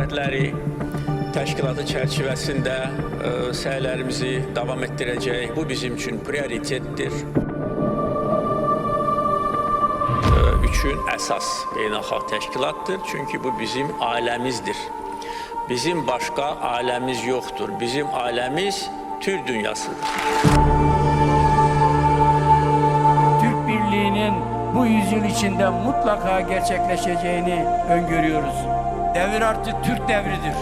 Dövlətləri təşkilatı çərçivəsində ə, səylərimizi davam etdirəcək. Bu bizim üçün prioritetdir. Ə, üçün əsas beynəlxalq təşkilatdır. Çünki bu bizim ailəmizdir. Bizim başqa ailəmiz yoxdur. Bizim ailəmiz Türk dünyasıdır. Türk Birliği'nin bu yüzyıl içinde mutlaka gerçekleşeceğini öngörüyoruz. Devir artık Türk devridir.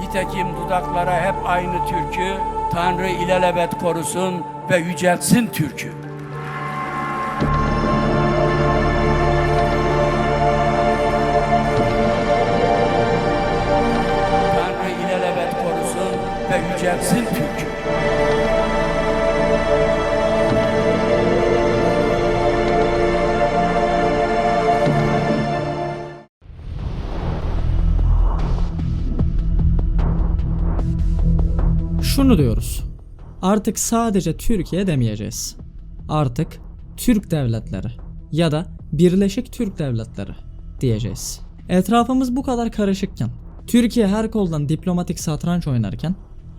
Nitekim dudaklara hep aynı türkü, Tanrı ilelebet korusun ve yüceltsin türkü. Tanrı ilelebet korusun ve yüceltsin türkü. Şunu diyoruz. Artık sadece Türkiye demeyeceğiz. Artık Türk devletleri ya da Birleşik Türk Devletleri diyeceğiz. Etrafımız bu kadar karışıkken, Türkiye her koldan diplomatik satranç oynarken,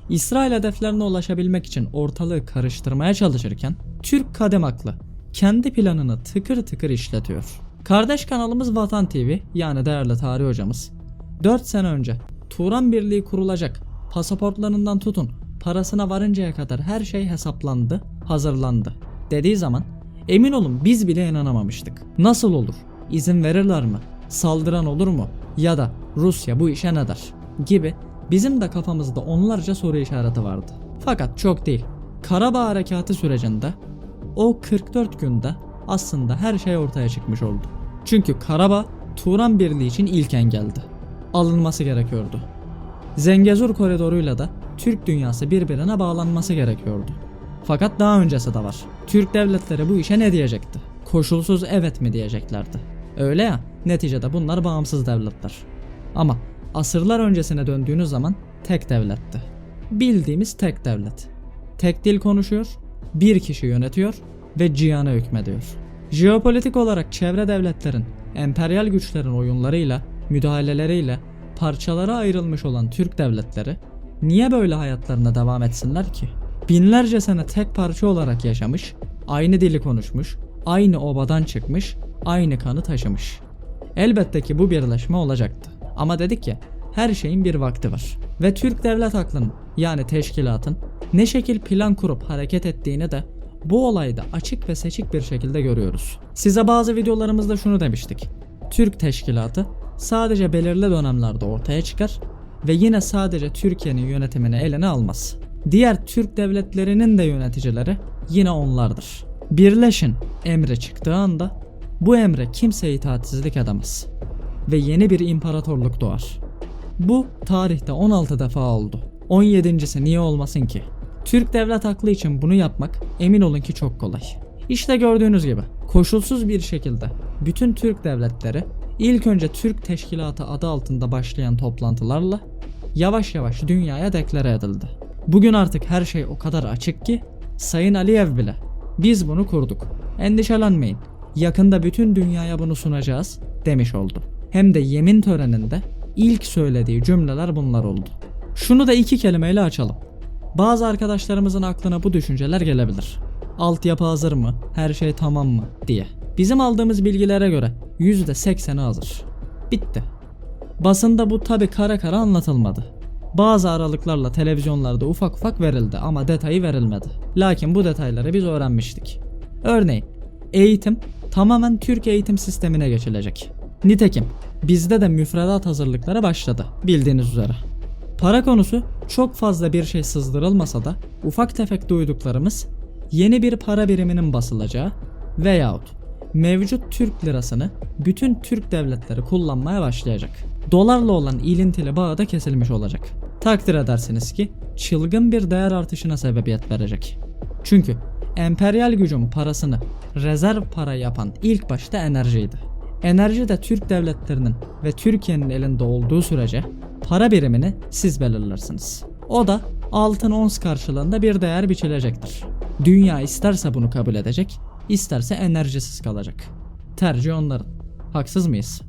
İsrail hedeflerine ulaşabilmek için ortalığı karıştırmaya çalışırken, Türk kadem aklı kendi planını tıkır tıkır işletiyor. Kardeş kanalımız Vatan TV yani değerli tarih hocamız 4 sene önce Turan Birliği kurulacak. Pasaportlarından tutun parasına varıncaya kadar her şey hesaplandı, hazırlandı. Dediği zaman emin olun biz bile inanamamıştık. Nasıl olur? İzin verirler mi? Saldıran olur mu? Ya da Rusya bu işe ne der? Gibi bizim de kafamızda onlarca soru işareti vardı. Fakat çok değil. Karabağ Harekatı sürecinde o 44 günde aslında her şey ortaya çıkmış oldu. Çünkü Karabağ Turan Birliği için ilk engeldi. Alınması gerekiyordu. Zengezur koridoruyla da Türk dünyası birbirine bağlanması gerekiyordu. Fakat daha öncesi de var. Türk devletleri bu işe ne diyecekti? Koşulsuz evet mi diyeceklerdi? Öyle ya, neticede bunlar bağımsız devletler. Ama asırlar öncesine döndüğünüz zaman tek devletti. Bildiğimiz tek devlet. Tek dil konuşuyor, bir kişi yönetiyor ve cihana hükmediyor. Jeopolitik olarak çevre devletlerin, emperyal güçlerin oyunlarıyla, müdahaleleriyle parçalara ayrılmış olan Türk devletleri niye böyle hayatlarına devam etsinler ki? Binlerce sene tek parça olarak yaşamış, aynı dili konuşmuş, aynı obadan çıkmış, aynı kanı taşımış. Elbette ki bu birleşme olacaktı. Ama dedik ya, her şeyin bir vakti var. Ve Türk devlet aklının yani teşkilatın ne şekil plan kurup hareket ettiğini de bu olayda açık ve seçik bir şekilde görüyoruz. Size bazı videolarımızda şunu demiştik. Türk teşkilatı sadece belirli dönemlerde ortaya çıkar ve yine sadece Türkiye'nin yönetimini eline almaz. Diğer Türk devletlerinin de yöneticileri yine onlardır. Birleşin emri çıktığı anda bu emre kimse itaatsizlik edemez ve yeni bir imparatorluk doğar. Bu tarihte 16 defa oldu. 17.si niye olmasın ki? Türk devlet aklı için bunu yapmak emin olun ki çok kolay. İşte gördüğünüz gibi koşulsuz bir şekilde bütün Türk devletleri ilk önce Türk Teşkilatı adı altında başlayan toplantılarla yavaş yavaş dünyaya deklare edildi. Bugün artık her şey o kadar açık ki Sayın Aliyev bile biz bunu kurduk. Endişelenmeyin. Yakında bütün dünyaya bunu sunacağız demiş oldu. Hem de yemin töreninde ilk söylediği cümleler bunlar oldu. Şunu da iki kelimeyle açalım. Bazı arkadaşlarımızın aklına bu düşünceler gelebilir. Altyapı hazır mı? Her şey tamam mı? diye. Bizim aldığımız bilgilere göre %80'i hazır. Bitti. Basında bu tabi kara kara anlatılmadı. Bazı aralıklarla televizyonlarda ufak ufak verildi ama detayı verilmedi. Lakin bu detayları biz öğrenmiştik. Örneğin eğitim tamamen Türk eğitim sistemine geçilecek. Nitekim bizde de müfredat hazırlıkları başladı bildiğiniz üzere. Para konusu çok fazla bir şey sızdırılmasa da ufak tefek duyduklarımız yeni bir para biriminin basılacağı veyahut mevcut Türk lirasını bütün Türk devletleri kullanmaya başlayacak. Dolarla olan ilintili bağı da kesilmiş olacak. Takdir edersiniz ki çılgın bir değer artışına sebebiyet verecek. Çünkü emperyal gücün parasını rezerv para yapan ilk başta enerjiydi. Enerji de Türk devletlerinin ve Türkiye'nin elinde olduğu sürece para birimini siz belirlersiniz. O da altın ons karşılığında bir değer biçilecektir. Dünya isterse bunu kabul edecek, isterse enerjisiz kalacak. Tercih onların. Haksız mıyız?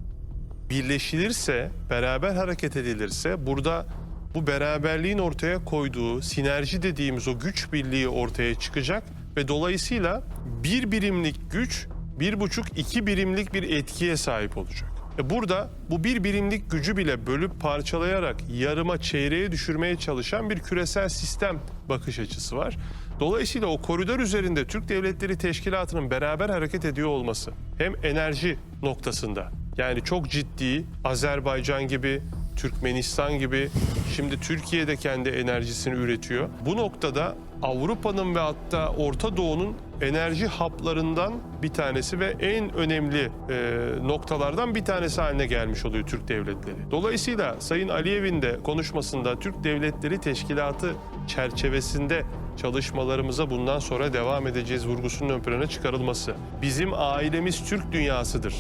birleşilirse, beraber hareket edilirse burada bu beraberliğin ortaya koyduğu sinerji dediğimiz o güç birliği ortaya çıkacak ve dolayısıyla bir birimlik güç bir buçuk iki birimlik bir etkiye sahip olacak. E burada bu bir birimlik gücü bile bölüp parçalayarak yarıma çeyreğe düşürmeye çalışan bir küresel sistem bakış açısı var. Dolayısıyla o koridor üzerinde Türk Devletleri Teşkilatı'nın beraber hareket ediyor olması hem enerji noktasında yani çok ciddi Azerbaycan gibi, Türkmenistan gibi şimdi Türkiye de kendi enerjisini üretiyor. Bu noktada Avrupa'nın ve hatta Orta Doğu'nun enerji haplarından bir tanesi ve en önemli e, noktalardan bir tanesi haline gelmiş oluyor Türk devletleri. Dolayısıyla Sayın Aliyev'in de konuşmasında Türk Devletleri Teşkilatı çerçevesinde çalışmalarımıza bundan sonra devam edeceğiz vurgusunun ön plana çıkarılması. Bizim ailemiz Türk dünyasıdır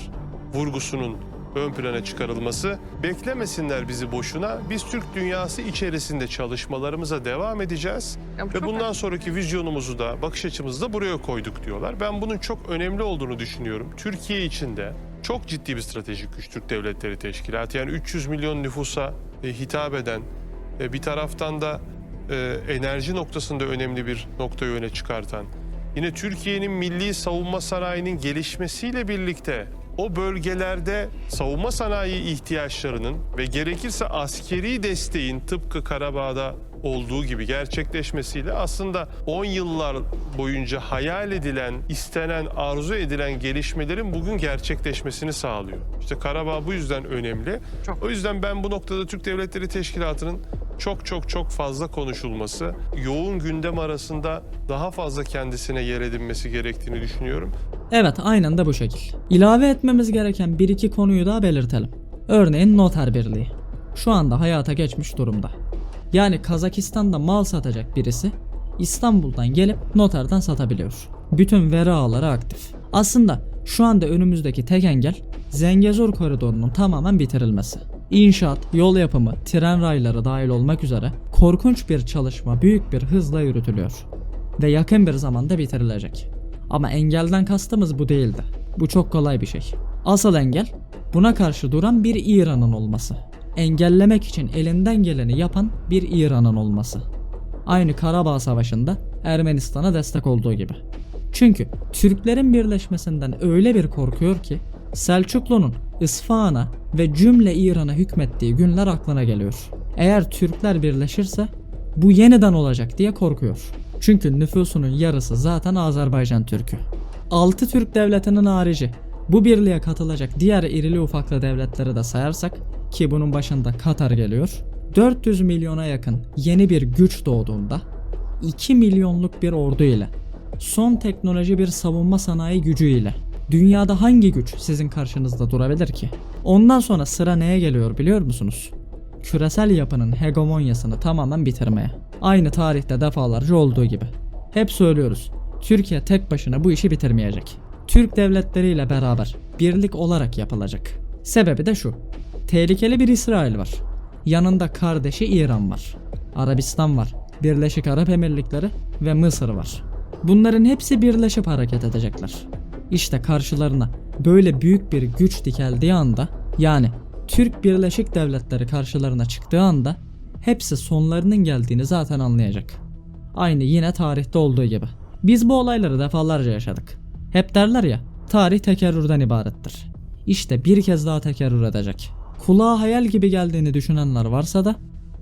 vurgusunun ön plana çıkarılması. Beklemesinler bizi boşuna. Biz Türk dünyası içerisinde çalışmalarımıza devam edeceğiz. Ve bundan sonraki vizyonumuzu da bakış açımızı da buraya koyduk diyorlar. Ben bunun çok önemli olduğunu düşünüyorum. Türkiye için de çok ciddi bir stratejik güç Türk Devletleri Teşkilatı. Yani 300 milyon nüfusa e, hitap eden e, bir taraftan da e, enerji noktasında önemli bir noktayı öne çıkartan yine Türkiye'nin milli savunma sanayinin gelişmesiyle birlikte o bölgelerde savunma sanayi ihtiyaçlarının ve gerekirse askeri desteğin tıpkı Karabağ'da olduğu gibi gerçekleşmesiyle aslında 10 yıllar boyunca hayal edilen, istenen, arzu edilen gelişmelerin bugün gerçekleşmesini sağlıyor. İşte Karabağ bu yüzden önemli. O yüzden ben bu noktada Türk Devletleri Teşkilatı'nın çok çok çok fazla konuşulması, yoğun gündem arasında daha fazla kendisine yer edinmesi gerektiğini düşünüyorum. Evet aynen de bu şekil. İlave etmemiz gereken bir iki konuyu daha belirtelim. Örneğin noter birliği. Şu anda hayata geçmiş durumda. Yani Kazakistan'da mal satacak birisi İstanbul'dan gelip noterden satabiliyor. Bütün veri ağları aktif. Aslında şu anda önümüzdeki tek engel Zengezur koridorunun tamamen bitirilmesi. İnşaat, yol yapımı, tren rayları dahil olmak üzere korkunç bir çalışma büyük bir hızla yürütülüyor. Ve yakın bir zamanda bitirilecek. Ama engelden kastımız bu değildi. Bu çok kolay bir şey. Asıl engel buna karşı duran bir İran'ın olması. Engellemek için elinden geleni yapan bir İran'ın olması. Aynı Karabağ Savaşı'nda Ermenistan'a destek olduğu gibi. Çünkü Türklerin birleşmesinden öyle bir korkuyor ki Selçuklu'nun İsfahan'a ve cümle İran'a hükmettiği günler aklına geliyor. Eğer Türkler birleşirse bu yeniden olacak diye korkuyor. Çünkü nüfusunun yarısı zaten Azerbaycan Türkü. 6 Türk devletinin harici bu birliğe katılacak diğer irili ufaklı devletleri de sayarsak ki bunun başında Katar geliyor. 400 milyona yakın yeni bir güç doğduğunda 2 milyonluk bir ordu ile son teknoloji bir savunma sanayi gücü ile dünyada hangi güç sizin karşınızda durabilir ki? Ondan sonra sıra neye geliyor biliyor musunuz? küresel yapının hegemonyasını tamamen bitirmeye. Aynı tarihte defalarca olduğu gibi. Hep söylüyoruz. Türkiye tek başına bu işi bitirmeyecek. Türk devletleriyle beraber birlik olarak yapılacak. Sebebi de şu. Tehlikeli bir İsrail var. Yanında kardeşi İran var. Arabistan var. Birleşik Arap Emirlikleri ve Mısır var. Bunların hepsi birleşip hareket edecekler. İşte karşılarına böyle büyük bir güç dikeldiği anda yani Türk Birleşik Devletleri karşılarına çıktığı anda hepsi sonlarının geldiğini zaten anlayacak. Aynı yine tarihte olduğu gibi. Biz bu olayları defalarca yaşadık. Hep derler ya, tarih tekerrürden ibarettir. İşte bir kez daha tekerrür edecek. Kulağa hayal gibi geldiğini düşünenler varsa da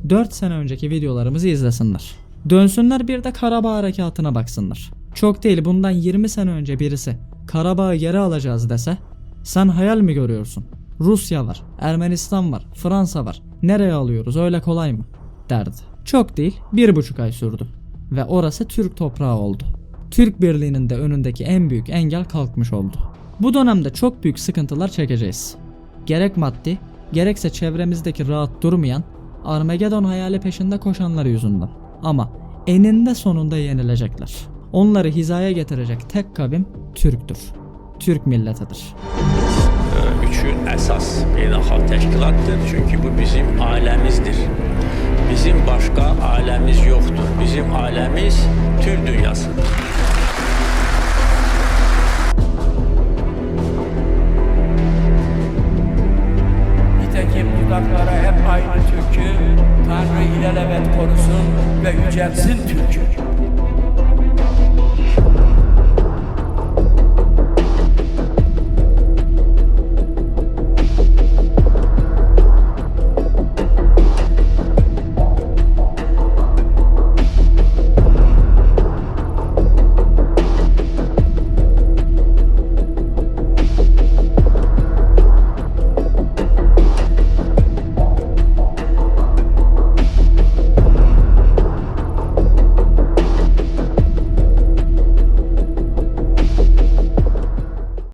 4 sene önceki videolarımızı izlesinler. Dönsünler bir de Karabağ harekatına baksınlar. Çok değil bundan 20 sene önce birisi Karabağ'ı geri alacağız dese sen hayal mi görüyorsun? Rusya var, Ermenistan var, Fransa var. Nereye alıyoruz öyle kolay mı? derdi. Çok değil bir buçuk ay sürdü. Ve orası Türk toprağı oldu. Türk birliğinin de önündeki en büyük engel kalkmış oldu. Bu dönemde çok büyük sıkıntılar çekeceğiz. Gerek maddi, gerekse çevremizdeki rahat durmayan, Armageddon hayali peşinde koşanlar yüzünden. Ama eninde sonunda yenilecekler. Onları hizaya getirecek tek kavim Türktür. Türk milletidir. üçün əsas beynəlxalq təşkilatdır. Çünki bu bizim ailəmizdir. Bizim başqa ailəmiz yoxdur. Bizim ailəmiz Türk dünyasıdır. haydi Türk'ü Tanrı ilelebet korusun ve yücelsin Türk'ü.